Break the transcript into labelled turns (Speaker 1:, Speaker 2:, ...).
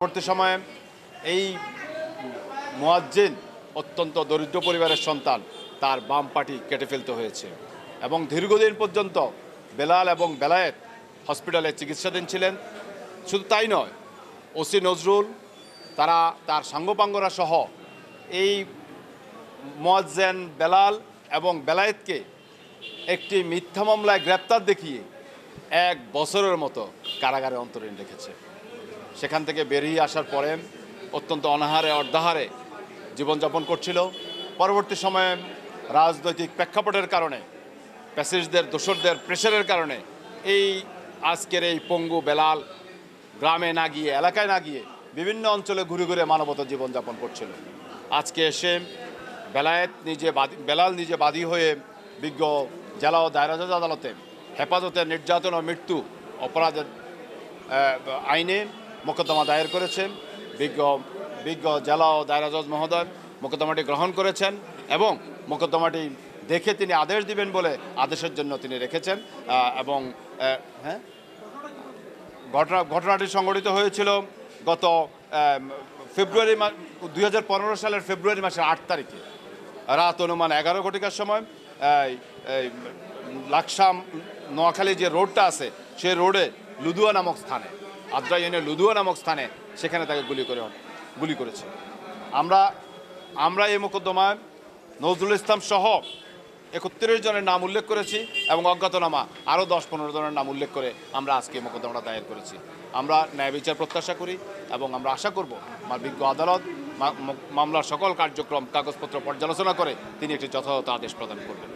Speaker 1: পরবর্তী সময়ে এই মোয়াজ্জিন, অত্যন্ত দরিদ্র পরিবারের সন্তান, তার বাম পাটি কেটে ফেলতে হয়েছে এবং দীর্ঘদিন পর্যন্ত বেলাল এবং বেলায়েত হসপিটালে চিকিৎসাধীন ছিলেন। শুধু তাই নয়, ওসি নজরুল, তারা, তার সাঙ্গপাঙ্গরা সহ এই মোয়াজ্জেন বেলাল এবং বেলায়েতকে একটি মিথ্যা মামলায় গ্রেপ্তার দেখিয়ে এক বছরের মতো কারাগারে অন্তরীণ রেখেছে। সেখান থেকে বেরিয়ে আসার পরে অত্যন্ত অনাহারে, অর্ধাহারে জীবনযাপন করছিল। পরবর্তী সময়ে রাজনৈতিক প্রেক্ষাপটের কারণে, প্যাসেজদের, দোসরদের প্রেশারের কারণে এই আজকের এই পঙ্গু বেলাল গ্রামে না গিয়ে, এলাকায় না গিয়ে বিভিন্ন অঞ্চলে ঘুরে ঘুরে মানবত জীবনযাপন করছিল। আজকে এসে বেলায়েত নিজে বেলাল নিজে বাদী হয়ে বিজ্ঞ জেলা ও দায়রা আদালতে হেফাজতে নির্যাতন ও মৃত্যু অপরাধের আইনে মোকদ্দমা দায়ের করেছেন, বিজ্ঞ বিজ্ঞ জেলা ও দায়রা জজ মহোদয় মোকদ্দমাটি গ্রহণ করেছেন এবং মোকদ্দমাটি দেখে তিনি আদেশ দিবেন বলে আদেশের জন্য তিনি রেখেছেন এবং হ্যাঁ? ঘটনা, ঘটনাটি সংঘটিত হয়েছিল গত ফেব্রুয়ারি মাস দু হাজার পনেরো সালের ফেব্রুয়ারি মাসের আট তারিখে। রাত অনুমান এগারো ঘটিকার সময় লাকসাম, নোয়াখালী যে রোডটা আছে সেই রোডে লুদুয়া নামক স্থানে। আদ্রা ইউনিয়নের লুদুয়া নামক স্থানে সেখানে তাকে গুলি করে গুলি করেছে। আমরা আমরা এই মোকদ্দমায় নজরুল ইসলাম সহ একত্রিশ জনের নাম উল্লেখ করেছি এবং অজ্ঞাতনামা আরও দশ পনেরো জনের নাম উল্লেখ করে আমরা আজকে মোকদ্দমাটা দায়ের করেছি। আমরা ন্যায় বিচার প্রত্যাশা করি এবং আমরা আশা করব আমার বিজ্ঞ আদালত মামলার সকল কার্যক্রম কাগজপত্র পর্যালোচনা করে তিনি একটি যথাযথ আদেশ প্রদান করবেন।